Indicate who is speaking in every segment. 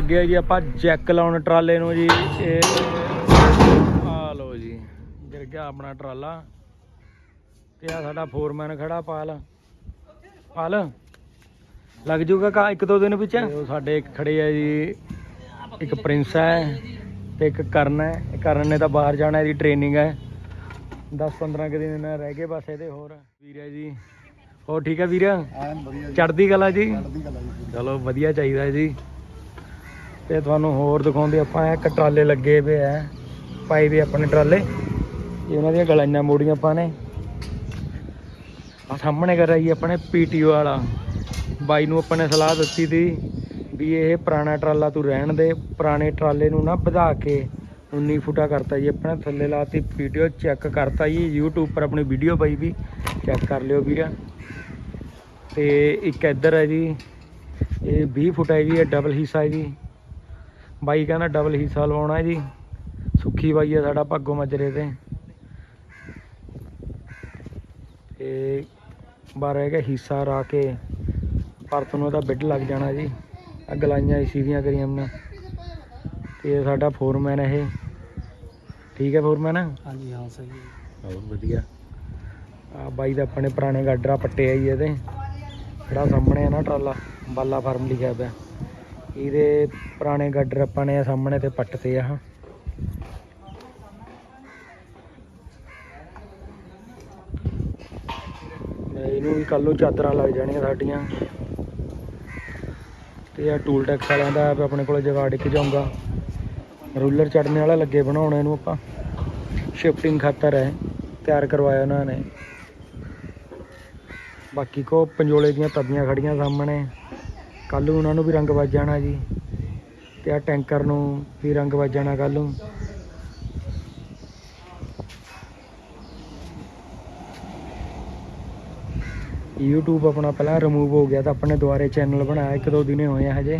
Speaker 1: ਲੱਗਿਆ ਜੀ ਆਪਾਂ ਜੈਕ ਲਾਉਣ ਟਰਾਲੇ ਨੂੰ ਜੀ। ਇਹ ਆ ਲਓ ਜੀ ਗਿਰ ਗਿਆ ਆਪਣਾ ਟਰਾਲਾ। ਤੇ ਆ ਸਾਡਾ ਫੋਰਮੈਨ ਖੜਾ ਪਾਲ। ਪਾਲ ਲੱਗ ਜੂਗਾ ਕਾ ਇੱਕ ਦੋ ਦਿਨ ਵਿੱਚ? ਉਹ ਸਾਡੇ ਇੱਕ ਖੜੇ ਆ ਜੀ ਇੱਕ ਪ੍ਰਿੰਸ ਹੈ ਤੇ ਇੱਕ ਕਰਨ ਹੈ। ਕਰਨ ਨੇ ਤਾਂ ਬਾਹਰ ਜਾਣਾ ਇਹਦੀ ਟ੍ਰੇਨਿੰਗ ਹੈ। 10 15 ਕੁ ਦਿਨ ਰਹਿ ਗਏ ਬਸ ਇਹਦੇ ਹੋਰ। ਵੀਰ ਹੈ ਜੀ। ਹੋਰ ਠੀਕ ਹੈ ਵੀਰ?
Speaker 2: ਐਨ ਵਧੀਆ
Speaker 1: ਚੜਦੀ ਕਲਾ ਜੀ?
Speaker 2: ਚੜ੍ਹਦੀ ਕਲਾ ਜੀ।
Speaker 1: ਚਲੋ ਵਧੀਆ ਚਾਹੀਦਾ ਜੀ। ਤੇ ਤੁਹਾਨੂੰ ਹੋਰ ਦਿਖਾਉਂਦੇ ਆਪਾਂ, ਇੱਕ ਟਰਾਲੇ ਲੱਗੇ ਪਏ ਆ ਪਾਈ ਵੀ ਆਪਣੇ ਟਰਾਲੇ। ਇਹ ਉਹਨਾਂ ਦੀਆਂ ਗਲਾਈਆਂ ਮੋੜੀਆਂ ਆਪਾਂ ਨੇ। ਆ ਸਾਹਮਣੇ ਕਰ ਰਹੀ ਆਪਣੇ ਪੀਟੀਓ ਵਾਲਾ। ਬਾਈ ਨੂੰ ਆਪਾਂ ਨੇ ਸਲਾਹ ਦਿੱਤੀ ਸੀ ਵੀ ਇਹ ਪੁਰਾਣਾ ਟਰਾਲਾ ਤੂੰ ਰਹਿਣ ਦੇ, ਪੁਰਾਣੇ ਟਰਾਲੇ ਨੂੰ ਨਾ ਵਧਾ ਕੇ 19 ਫੁੱਟਾ ਕਰਤਾ ਜੀ। ਆਪਣੇ ਥੱਲੇ ਲਾਤੀ ਵੀਡੀਓ ਚੈੱਕ ਕਰਤਾ ਜੀ। YouTube ਪਰ ਆਪਣੀ ਵੀਡੀਓ ਪਈ ਵੀ ਚੈੱਕ ਕਰ ਲਿਓ ਵੀਰ। ਤੇ ਇੱਕ ਇੱਧਰ ਹੈ ਜੀ, ਇਹ 20 ਫੁੱਟ ਹੈ ਜੀ, ਇਹ ਡਬਲ ਹਿੱਸਾ ਹੈ ਜੀ। ਬਾਈ ਕਹਿੰਦਾ ਡਬਲ ਹਿੱਸਾ ਲਵਾਉਣਾ ਹੈ ਜੀ। ਸੁੱਖੀ ਬਾਈ ਹੈ ਸਾਡਾ ਭਾਗੋ ਮਜਰੇ ਤੇ। ਤੇ ਬਾਹਰ ਹੈਗਾ ਹਿੱਸਾ ਰਾ ਕੇ। ਪਰਤ ਨੂੰ ਇਹਦਾ ਬਿੱਡ ਲੱਗ ਜਾਣਾ ਜੀ। ਆ ਗਲਾਈਆਂ ਇਸੀ ਦੀਆਂ ਕਰੀਆਂ ਮੈਂ ਤੇ ਇਹ ਸਾਡਾ ਫੋਰਮੈਨ ਹੈ ਇਹ। ਠੀਕ ਹੈ ਫੋਰਮੈਨ
Speaker 2: ਹਾਂਜੀ ਹਾਂ ਸਹੀ
Speaker 1: ਬਹੁਤ ਵਧੀਆ। ਆ ਬਾਈ ਦਾ ਆਪਣੇ ਪੁਰਾਣੇ ਗਾਡਰਾ ਪੱਟੇ ਆ ਜੀ ਇਹਦੇ। ਜਿਹੜਾ ਸਾਹਮਣੇ ਆ ਨਾ ਟਰਾਲਾ ਬਾਲਾ ਫਾਰਮ ਲਿਖਿਆ ਪਿਆ। ਇਹਦੇ ਪੁਰਾਣੇ ਗੱਡਰ ਆਪਾਂ ਨੇ ਸਾਹਮਣੇ ਤੇ ਪੱਟਤੇ ਆ ਇਹਨੂੰ ਵੀ ਕੱਲ ਨੂੰ ਚਾਦਰਾਂ ਲੱਗ ਜਾਣੀਆਂ ਸਾਡੀਆਂ। ਤੇ ਆ ਟੂਲ ਟੈਕਸ ਵਾਲਿਆਂ ਦਾ ਆਪ ਆਪਣੇ ਕੋਲ ਜਗਾੜ ਇੱਕ ਜਾਊਗਾ। ਰੂਲਰ ਚੜਨੇ ਵਾਲਾ ਲੱਗੇ ਬਣਾਉਣ ਇਹਨੂੰ ਆਪਾਂ। ਸ਼ਿਫਟਿੰਗ ਖਾਤਰ ਹੈ ਤਿਆਰ ਕਰਵਾਇਆ ਉਹਨਾਂ ਨੇ। ਬਾਕੀ ਕੋ ਪੰਜੋਲੇ ਦੀਆਂ ਤਵੀਆਂ ਖੜੀਆਂ ਸਾਹਮਣੇ। ਕੱਲ ਨੂੰ ਉਹਨਾਂ ਨੂੰ ਵੀ ਰੰਗ ਵੱਜ ਜਾਣਾ ਜੀ ਤੇ ਆ ਟੈਂਕਰ ਨੂੰ ਵੀ ਰੰਗ ਵੱਜ ਜਾਣਾ ਕੱਲ ਨੂੰ। YouTube ਆਪਣਾ ਪਹਿਲਾਂ ਰਿਮੂਵ ਹੋ ਗਿਆ ਤਾਂ ਆਪਣੇ ਦੁਆਰੇ ਚੈਨਲ ਬਣਾਇਆ ਇੱਕ ਦੋ ਦਿਨੇ ਹੋਏ ਆ ਹਜੇ।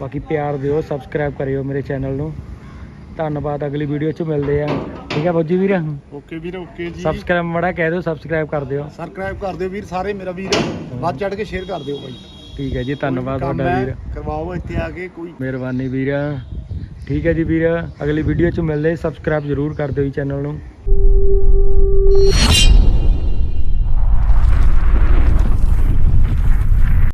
Speaker 1: ਬਾਕੀ ਪਿਆਰ ਦਿਓ ਸਬਸਕ੍ਰਾਈਬ ਕਰਿਓ ਮੇਰੇ ਚੈਨਲ ਨੂੰ। ਧੰਨਵਾਦ ਅਗਲੀ ਵੀਡੀਓ 'ਚ ਮਿਲਦੇ ਆ। ਠੀਕ ਹੈ ਫੌਜੀ ਵੀਰ?
Speaker 2: ਓਕੇ ਵੀਰ ਓਕੇ ਜੀ।
Speaker 1: ਸਬਸਕ੍ਰਾਈਬ ਮੜਾ ਕਹਿ ਦਿਓ ਸਬਸਕ੍ਰਾਈਬ ਕਰ ਦਿਓ।
Speaker 2: ਸਬਸਕ੍ਰਾਈਬ ਕਰ ਦਿਓ ਵੀਰ ਸਾਰੇ ਮੇਰਾ ਵੀਰ। ਵੱਧ ਚੜ ਕੇ ਸ਼ੇਅਰ ਕਰ ਦਿਓ ਭਾਈ।
Speaker 1: ਠੀਕ ਹੈ ਜੀ ਧੰਨਵਾਦ
Speaker 2: ਕੰਮ
Speaker 1: ਤੁਹਾਡਾ
Speaker 2: ਹੈ,
Speaker 1: ਵੀਰ।
Speaker 2: ਕਰਵਾਓ ਇੱਥੇ ਆ ਕੇ ਕੋਈ।
Speaker 1: ਮਿਹਰਬਾਨੀ ਵੀਰ। ਠੀਕ ਹੈ ਜੀ ਵੀਰ ਅਗਲੀ ਵੀਡੀਓ 'ਚ ਮਿਲਦੇ ਸਬਸਕ੍ਰਾਈਬ ਜ਼ਰੂਰ ਕਰ ਦਿਓ ਜੀ ਚੈਨਲ ਨੂੰ।